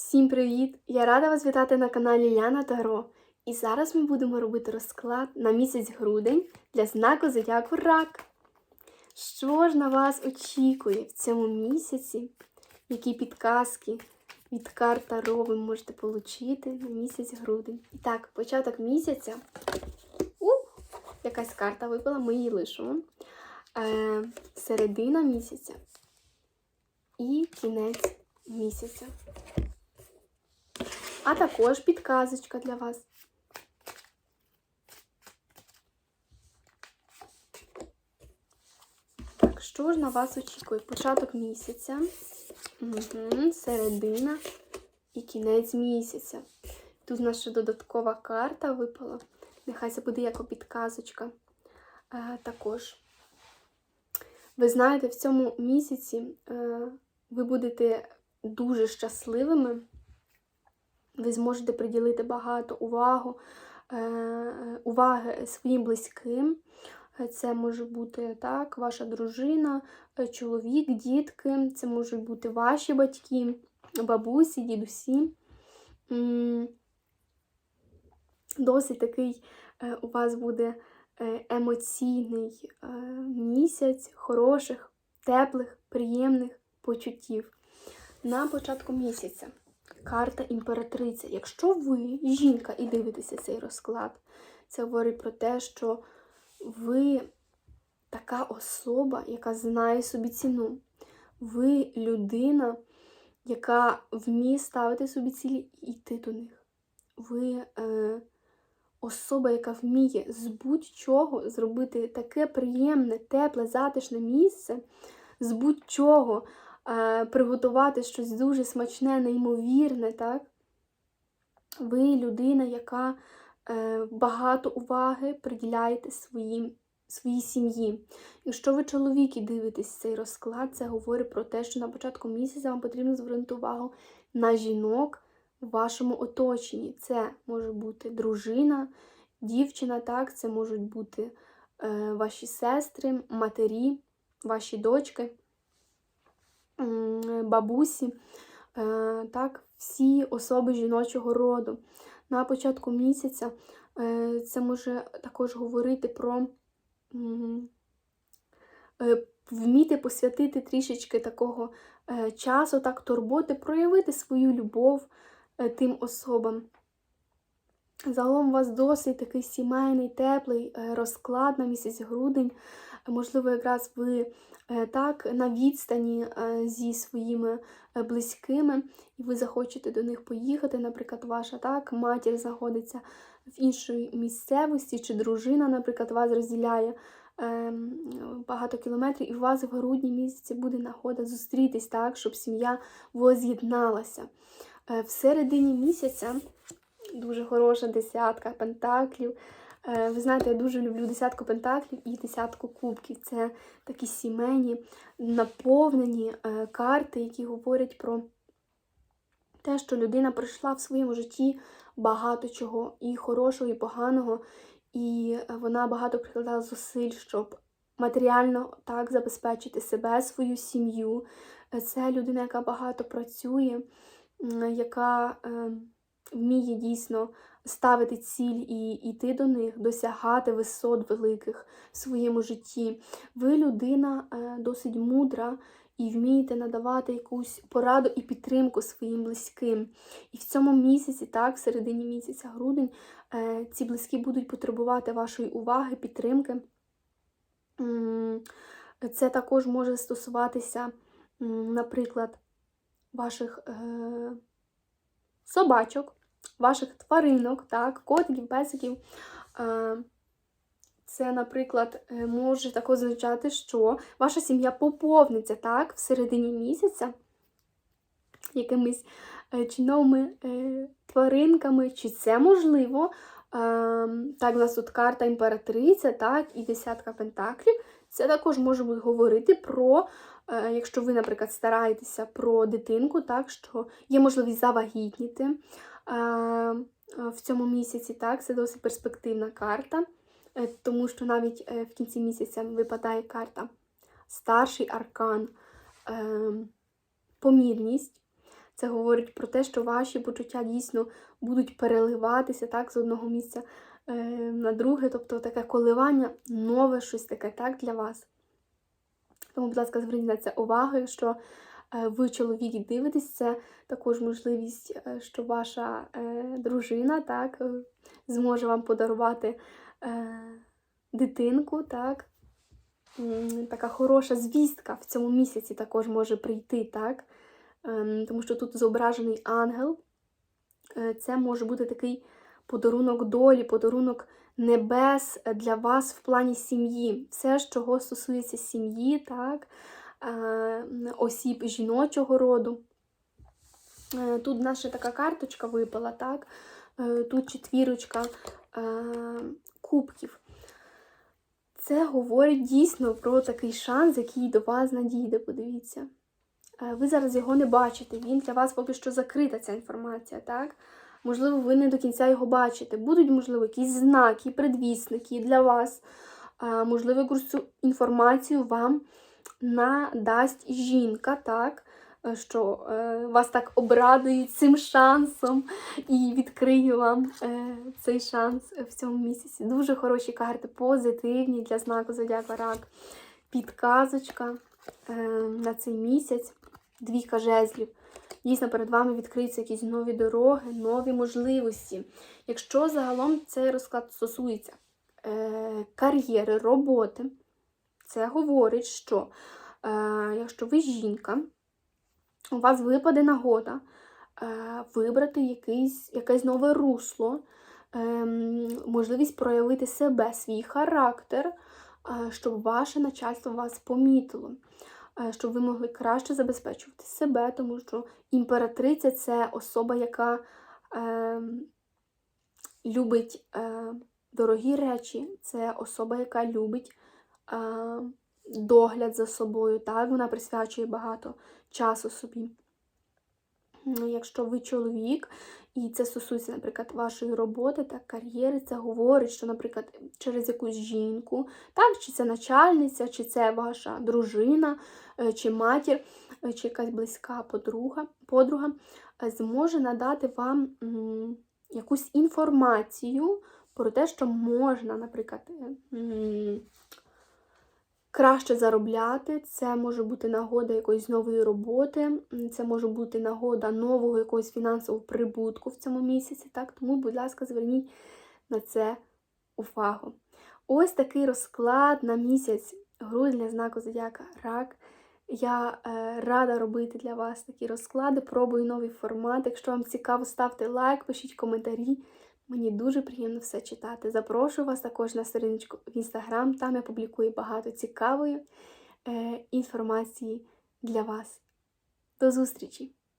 Всім привіт! Я рада вас вітати на каналі Ляна Таро. І зараз ми будемо робити розклад на місяць грудень для знаку Зодіаку Рак. Що ж на вас очікує в цьому місяці? Які підказки від карт Таро ви можете отримати на місяць грудень? І так, початок місяця. У, якась карта випала, ми її лишимо. Е, середина місяця і кінець місяця. А також підказочка для вас. Так, що ж на вас очікує? Початок місяця, угу, середина і кінець місяця. Тут наша додаткова карта випала. Нехай це буде як підказочка. Е, також. Ви знаєте, в цьому місяці е, ви будете дуже щасливими ви зможете приділити багато увагу, е, уваги своїм близьким. Це може бути так, ваша дружина, е, чоловік, дітки, це можуть бути ваші батьки, бабусі, дідусі. Досить такий е, у вас буде емоційний місяць хороших, теплих, приємних почуттів на початку місяця карта імператриця. Якщо ви жінка і дивитеся цей розклад, це говорить про те, що ви така особа, яка знає собі ціну. Ви людина, яка вміє ставити собі цілі і йти до них. Ви е, особа, яка вміє з будь-чого зробити таке приємне, тепле, затишне місце, з будь-чого приготувати щось дуже смачне, неймовірне, так? Ви людина, яка е, багато уваги приділяєте своїм, своїй сім'ї. Якщо ви чоловік і дивитесь цей розклад, це говорить про те, що на початку місяця вам потрібно звернути увагу на жінок в вашому оточенні. Це може бути дружина, дівчина, так, це можуть бути е, ваші сестри, матері, ваші дочки бабусі, е, так, всі особи жіночого роду. На початку місяця е, це може також говорити про е, вміти посвятити трішечки такого часу, так, турботи, проявити свою любов тим особам. Загалом у вас досить такий сімейний, теплий розклад на місяць грудень. Можливо, якраз ви Е, так, на відстані е, зі своїми е, близькими, і ви захочете до них поїхати. Наприклад, ваша так, матір знаходиться в іншій місцевості, чи дружина, наприклад, вас розділяє ем, багато кілометрів, і у вас в грудні місяці буде нагода зустрітись так, щоб сім'я воз'єдналася. В середині місяця дуже хороша десятка пентаклів. Е, ви знаєте, я дуже люблю десятку пентаклів і десятку кубків. Це такі сімейні, наповнені е, карти, які говорять про те, що людина пройшла в своєму житті багато чого, і хорошого, і поганого, і вона багато прикладала зусиль, щоб матеріально так забезпечити себе, свою сім'ю. Е, це людина, яка багато працює, яка вміє дійсно ставити ціль і йти до них, досягати висот великих в своєму житті. Ви людина е, досить мудра. І вмієте надавати якусь пораду і підтримку своїм близьким. І в цьому місяці, так, в середині місяця, грудень, е, ці близькі будуть потребувати вашої уваги, підтримки. Це також може стосуватися, наприклад, ваших е, собачок, ваших тваринок, так, котиків, песиків. Це, наприклад, е, може так означати, що ваша сім'я поповниться так, в середині місяця якимись е, чи новими е, тваринками, чи це можливо. Так, у нас тут карта імператриця, так, і десятка пентаклів. Це також може бути говорити про, якщо ви, наприклад, стараєтеся про дитинку, так, що є можливість завагітніти в цьому місяці. Так, Це досить перспективна карта, е, тому що навіть е, в кінці місяця випадає карта Старший аркан, ем, помірність. Це говорить про те, що ваші почуття дійсно будуть переливатися так, з одного місця е, на друге, тобто таке коливання, нове щось таке так, для вас. Тому, будь ласка, зверніть на це увагу, якщо е, ви чоловік дивитесь, це також можливість, е, що ваша е, дружина так, е, зможе вам подарувати е, дитинку, так. Така хороша звістка в цьому місяці також може прийти, так? Ем, Тому що тут зображений ангел. Е, Це може бути такий подарунок долі, подарунок небес для вас в плані сім'ї. Все, чого стосується сім'ї, так? е, осіб жіночого роду. Е, Тут наша така карточка випала, так? Тут четвірочка кубків. Це говорить дійсно про такий шанс, який до вас надійде, подивіться. Е, Ви зараз його не бачите, він для вас поки що закрита ця інформація, так? Можливо, ви не до кінця його бачите. Будуть, можливо, якісь знаки, предвісники для вас. Е, Можливо, якусь інформацію вам надасть жінка, так? Е, Що вас так обрадують цим шансом і відкриє вам цей шанс в цьому місяці. Дуже хороші карти, позитивні для знаку Зодіака Рак. Підказочка на цей місяць, двійка жезлів. Дійсно, перед вами відкриються якісь нові дороги, нові можливості. Якщо загалом цей розклад стосується е, кар'єри, роботи, це говорить, що е, якщо ви жінка, у вас випаде нагода е, вибрати якийсь, якесь нове русло, ем, можливість проявити себе, свій характер, е, щоб ваше начальство вас помітило, е, щоб ви могли краще забезпечувати себе, тому що імператриця це особа, яка е, любить е, дорогі речі, це особа, яка любить е, догляд за собою. Так? Вона присвячує багато часу собі. Ну, Якщо ви чоловік, і це стосується, наприклад, вашої роботи та кар'єри, це говорить, що, наприклад, через якусь жінку, так, чи це начальниця, чи це ваша дружина, е, чи матір, е, чи якась близька подруга, подруга, е, зможе надати вам якусь інформацію про те, що можна, наприклад, краще заробляти, це може бути нагода якоїсь нової роботи, це може бути нагода нового якогось фінансового прибутку в цьому місяці. Так? Тому, будь ласка, зверніть на це увагу. Ось такий розклад на місяць грудня знаку Зодіака Рак. Я е, рада робити для вас такі розклади, пробую нові формати. Якщо вам цікаво, ставте лайк, пишіть коментарі. Мені дуже приємно все читати. Запрошую вас також на сторіночку в інстаграм. Там я публікую багато цікавої е, інформації для вас. До зустрічі!